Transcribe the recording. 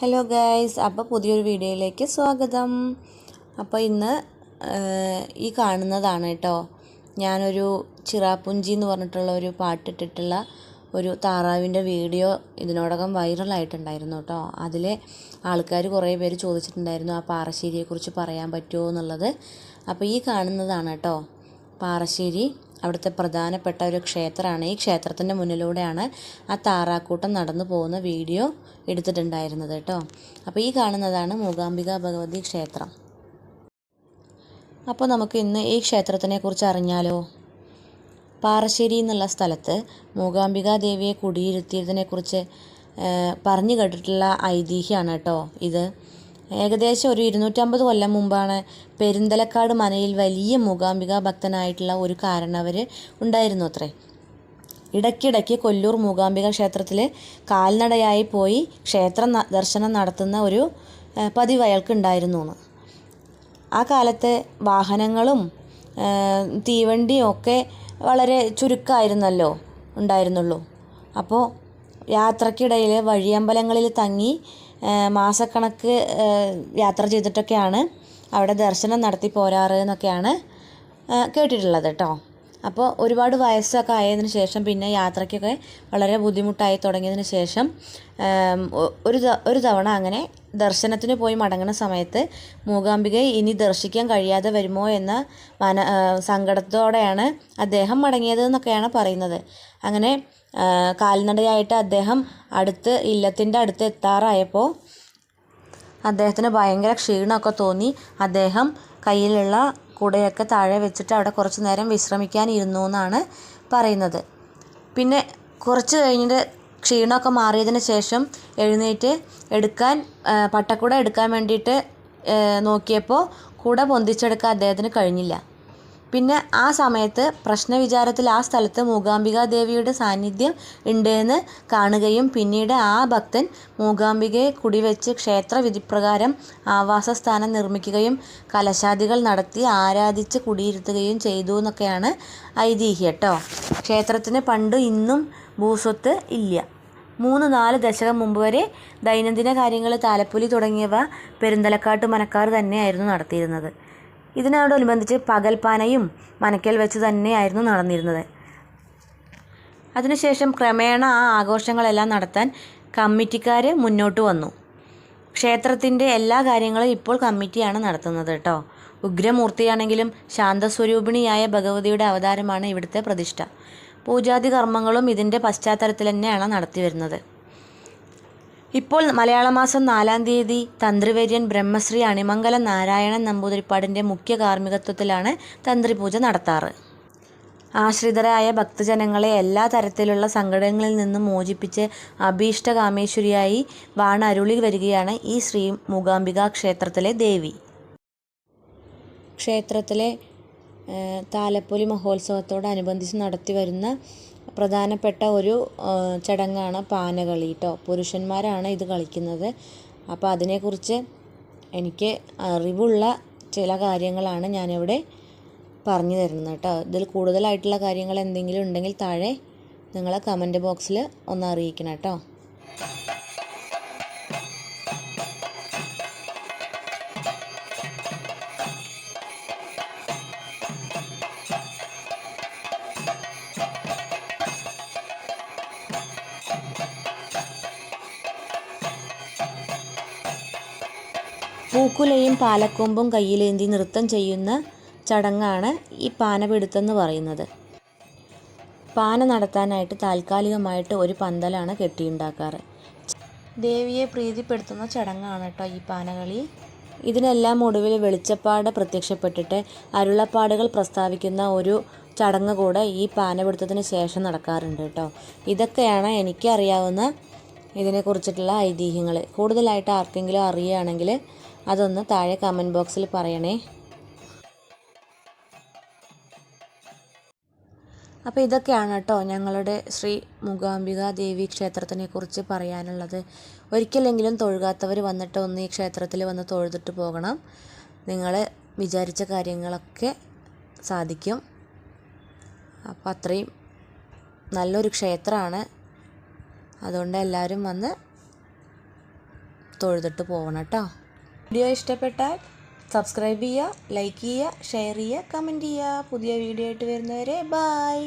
Hello guys അപ്പോൾ പുതിയൊരു വീഡിയോയിലേക്ക് സ്വാഗതം. അപ്പോൾ ഇന്ന് ഈ കാണുന്നതാണ് കേട്ടോ ഞാനൊരു ചിറാപ്പുഞ്ചി എന്ന് പറഞ്ഞിട്ടുള്ള ഒരു പാട്ടിട്ടിട്ടുള്ള ഒരു താറാവിന്റെ വീഡിയോ ഇതിനോടകം വൈറലായിട്ടുണ്ടായിരുന്നു കേട്ടോ അതിൽ ആൾക്കാർ കുറേ പേര് ചോദിച്ചിട്ടുണ്ടായിരുന്നു ആ പാറശ്ശേരിയെക്കുറിച്ച് പറയാൻ പറ്റുമോ? എന്നുള്ളത്. അപ്പോൾ ഈ കാണുന്നതാണ് കേട്ടോ പാറശ്ശേരി. അവിടുത്തെ പ്രധാനപ്പെട്ട ഒരു ക്ഷേത്രമാണ്. ഈ ക്ഷേത്രത്തിന്റെ മുന്നിലൂടെയാണ് ആ താറാക്കൂട്ടം നടന്നു പോകുന്ന വീഡിയോ എടുത്തിട്ടുണ്ടായിരുന്നത് കേട്ടോ. അപ്പോൾ ഈ കാണുന്നതാണ് മൂകാംബിക ഭഗവതി ക്ഷേത്രം. അപ്പോൾ നമുക്ക് ഇന്ന് ഈ ക്ഷേത്രത്തിനെ കുറിച്ച് അറിഞ്ഞാലോ? പാറശ്ശേരി എന്നുള്ള സ്ഥലത്ത് മൂകാംബിക ദേവിയെ കുടിയിരുത്തിയതിനെക്കുറിച്ച് പറഞ്ഞു കേട്ടിട്ടുള്ള ഐതിഹ്യമാണ് കേട്ടോ ഇത്. ഏകദേശം ഒരു ഇരുന്നൂറ്റമ്പത് കൊല്ലം മുമ്പാണ് പെരിന്തലക്കാട് മനയിൽ വലിയ മൂകാംബിക ഭക്തനായിട്ടുള്ള ഒരു കാരണവർ ഉണ്ടായിരുന്നു അത്രേ. ഇടയ്ക്കിടയ്ക്ക് കൊല്ലൂർ മൂകാംബിക ക്ഷേത്രത്തിൽ കാൽനടയായി പോയി ക്ഷേത്ര ദർശനം നടത്തുന്ന ഒരു പതിവ് അയാൾക്കുണ്ടായിരുന്നു എന്ന് ആ കാലത്തെ വാഹനങ്ങളും തീവണ്ടിയും ഒക്കെ വളരെ ചുരുക്കമായിരുന്നല്ലോ ഉണ്ടായിരുന്നുള്ളൂ. അപ്പോൾ യാത്രക്കിടയിൽ വഴിയമ്പലങ്ങളിൽ തങ്ങി മാസക്കണക്ക് യാത്ര ചെയ്തിട്ടൊക്കെയാണ് അവിടെ ദർശനം നടത്തി പോരാറ് എന്നൊക്കെയാണ് കേട്ടിട്ടുള്ളത് കേട്ടോ. അപ്പോൾ ഒരുപാട് വയസ്സൊക്കെ ആയതിനു ശേഷം പിന്നെ യാത്രയ്ക്കൊക്കെ വളരെ ബുദ്ധിമുട്ടായി തുടങ്ങിയതിന് ശേഷം ഒരു ഒരു തവണ അങ്ങനെ ദർശനത്തിന് പോയി മടങ്ങുന്ന സമയത്ത് മൂകാംബികയെ ഇനി ദർശിക്കാൻ കഴിയാതെ വരുമോ എന്ന മന സങ്കടത്തോടെയാണ് അദ്ദേഹം മടങ്ങിയത് എന്നൊക്കെയാണ് പറയുന്നത്. അങ്ങനെ കാൽനടയായിട്ട് അദ്ദേഹം അടുത്ത് ഇല്ലത്തിന്റെ അടുത്ത് എത്താറായപ്പോൾ അദ്ദേഹത്തിന് ഭയങ്കര ക്ഷീണമൊക്കെ തോന്നി. അദ്ദേഹം കയ്യിലുള്ള കുടയൊക്കെ താഴെ വെച്ചിട്ട് അവിടെ കുറച്ച് നേരം വിശ്രമിക്കാനിരുന്നു എന്നാണ് പറയുന്നത്. പിന്നെ കുറച്ച് കഴിഞ്ഞിട്ട് ക്ഷീണമൊക്കെ മാറിയതിന് ശേഷം എഴുന്നേറ്റ് എടുക്കാൻ പട്ടക്കുട എടുക്കാൻ വേണ്ടിയിട്ട് നോക്കിയപ്പോൾ കുട പൊന്തിച്ചെടുക്കാൻ അദ്ദേഹത്തിന് കഴിഞ്ഞില്ല. പിന്നെ ആ സമയത്ത് പ്രശ്നവിചാരത്തിൽ ആ സ്ഥലത്ത് മൂകാംബിക ദേവിയുടെ സാന്നിധ്യം ഉണ്ട് എന്ന് കാണുകയും പിന്നീട് ആ ഭക്തൻ മൂകാംബികയെ കുടിവെച്ച് ക്ഷേത്ര വിധിപ്രകാരം ആവാസസ്ഥാനം നിർമ്മിക്കുകയും കലശാദികൾ നടത്തി ആരാധിച്ച് കുടിയിരുത്തുകയും ചെയ്തു എന്നൊക്കെയാണ് ഐതിഹ്യം കേട്ടോ. ക്ഷേത്രത്തിന് പണ്ട് ഇന്നും ഭൂസ്വത്ത് ഇല്ല. മൂന്ന് നാല് ദശകം മുമ്പ് വരെ ദൈനംദിന കാര്യങ്ങൾ താലപ്പൊലി തുടങ്ങിയവ പെരുന്തലക്കാട്ട് മനക്കാർ തന്നെയായിരുന്നു നടത്തിയിരുന്നത്. ഇതിനോടനുബന്ധിച്ച് പകൽപ്പാനയും മനക്കൽ വെച്ച് തന്നെയായിരുന്നു നടന്നിരുന്നത്. അതിനുശേഷം ക്രമേണ ആ ആഘോഷങ്ങളെല്ലാം നടത്താൻ കമ്മിറ്റിക്കാർ മുന്നോട്ട് വന്നു. ക്ഷേത്രത്തിന്റെ എല്ലാ കാര്യങ്ങളും ഇപ്പോൾ കമ്മിറ്റിയാണ് നടത്തുന്നത് കേട്ടോ ഉഗ്രമൂർത്തിയാണെങ്കിലും ശാന്തസ്വരൂപിണിയായ ഭഗവതിയുടെ അവതാരമാണ് ഇവിടുത്തെ പ്രതിഷ്ഠ. പൂജാതി കർമ്മങ്ങളും ഇതിന്റെ പശ്ചാത്തലത്തിൽ തന്നെയാണ് നടത്തി വരുന്നത്. ഇപ്പോൾ മലയാള മാസം നാലാം തീയതി തന്ത്രിവര്യൻ ബ്രഹ്മശ്രീ അണിമംഗലം നാരായണൻ നമ്പൂതിരിപ്പാടിന്റെ മുഖ്യ കാർമ്മികത്വത്തിലാണ് തന്ത്രിപൂജ നടത്താറ്. ആശ്രിതരായ ഭക്തജനങ്ങളെ എല്ലാ തരത്തിലുള്ള സങ്കടങ്ങളിൽ നിന്നും മോചിപ്പിച്ച് അഭീഷ്ടകാമേശ്വരിയായി വാണരുളി വരികയാണ് ഈ ശ്രീ മൂകാംബിക ക്ഷേത്രത്തിലെ ദേവി. ക്ഷേത്രത്തിലെ താലപ്പൊലി മഹോത്സവത്തോടനുബന്ധിച്ച് നടത്തി വരുന്ന പ്രധാനപ്പെട്ട ഒരു ചടങ്ങാണ് പാനകളി കേട്ടോ പുരുഷന്മാരാണ് ഇത് കളിക്കുന്നത്. അപ്പോൾ അതിനെക്കുറിച്ച് എനിക്ക് അറിവുള്ള ചില കാര്യങ്ങളാണ് ഞാനിവിടെ പറഞ്ഞു തരുന്നത് കേട്ടോ ഇതിൽ കൂടുതലായിട്ടുള്ള കാര്യങ്ങൾ എന്തെങ്കിലും ഉണ്ടെങ്കിൽ താഴെ നിങ്ങളെ കമന്റ് ബോക്സിൽ ഒന്ന് അറിയിക്കണം കേട്ടോ പൂക്കുലയും പാലക്കൊമ്പും കയ്യിലേന്തി നൃത്തം ചെയ്യുന്ന ചടങ്ങാണ് ഈ പാനപിടുത്തം എന്ന് പറയുന്നത്. പാന നടത്താനായിട്ട് താൽക്കാലികമായിട്ട് ഒരു പന്തലാണ് കെട്ടിയുണ്ടാക്കാറ്. ദേവിയെ പ്രീതിപ്പെടുത്തുന്ന ചടങ്ങാണ് കേട്ടോ ഈ പാനകളി. ഇതിനെല്ലാം ഒടുവിൽ വെളിച്ചപ്പാട് പ്രത്യക്ഷപ്പെട്ടിട്ട് അരുളപ്പാടുകൾ പ്രസ്താവിക്കുന്ന ഒരു ചടങ്ങ് കൂടെ ഈ പാനപിടുത്തത്തിന് ശേഷം നടക്കാറുണ്ട് കേട്ടോ. ഇതൊക്കെയാണ് എനിക്കറിയാവുന്ന ഇതിനെക്കുറിച്ചിട്ടുള്ള ഐതിഹ്യങ്ങൾ കൂടുതലായിട്ട് ആർക്കെങ്കിലും അറിയുകയാണെങ്കിൽ അതൊന്ന് താഴെ കമന്റ് ബോക്സിൽ പറയണേ. അപ്പോൾ ഇതൊക്കെയാണ് കേട്ടോ ഞങ്ങളുടെ ശ്രീ മൂകാംബിക ദേവി ക്ഷേത്രത്തിനെ കുറിച്ച് പറയാനുള്ളത്. ഒരിക്കലെങ്കിലും തൊഴുകാത്തവർ വന്നിട്ട് ഒന്ന് ഈ ക്ഷേത്രത്തിൽ വന്ന് തൊഴുതിട്ട് പോകണം. നിങ്ങൾ വിചാരിച്ച കാര്യങ്ങളൊക്കെ സാധിക്കും. അപ്പോൾ അത്രയും നല്ലൊരു ക്ഷേത്രമാണ്. അതുകൊണ്ട് എല്ലാവരും വന്ന് തൊഴുതിട്ട് പോകണം കേട്ടോ. വീഡിയോ ഇഷ്ടപ്പെട്ടാൽ സബ്സ്ക്രൈബ് ചെയ്യുക ലൈക്ക് ചെയ്യുക ഷെയർ ചെയ്യുക കമന്റ് ചെയ്യുക. പുതിയ വീഡിയോ ആയിട്ട് വരുന്നവരെ ബായ്